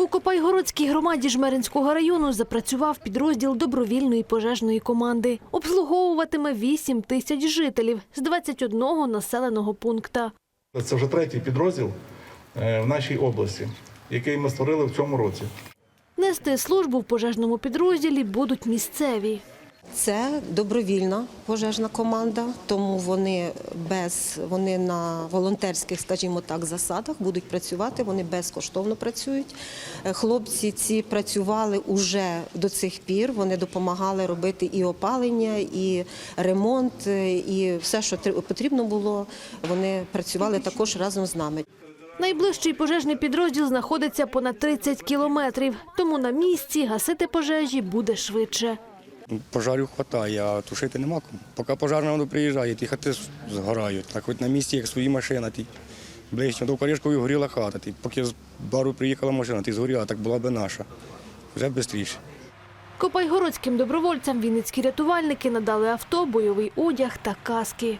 У Копайгородській громаді Жмеринського району запрацював підрозділ добровільної пожежної команди. Обслуговуватиме 8 тисяч жителів з 21 населеного пункта. Це вже третій підрозділ е, в нашій області, який ми створили в цьому році. Нести службу в пожежному підрозділі будуть місцеві. Це добровільна пожежна команда, тому вони без вони на волонтерських, скажімо так, засадах будуть працювати. Вони безкоштовно працюють. Е, Хлопці ці працювали уже до цих пір. Вони допомагали робити і опалення, і ремонт, е, і все, що потрібно було. Вони працювали також разом з нами. Найближчий пожежний підрозділ знаходиться понад 30 кілометрів, тому на місці гасити пожежі буде швидше. Пожарів вистачає, а тушити нема кому. Поки пожарна воно приїжджає, ті хати згорають. Так хоч на місці, як свої машини, ті ближче до Корішкової горіла хата. Ті, поки з бару приїхала машина, ти згоріла, так була би наша. Вже швидше. Копайгородським добровольцям вінницькі рятувальники надали авто, бойовий одяг та каски.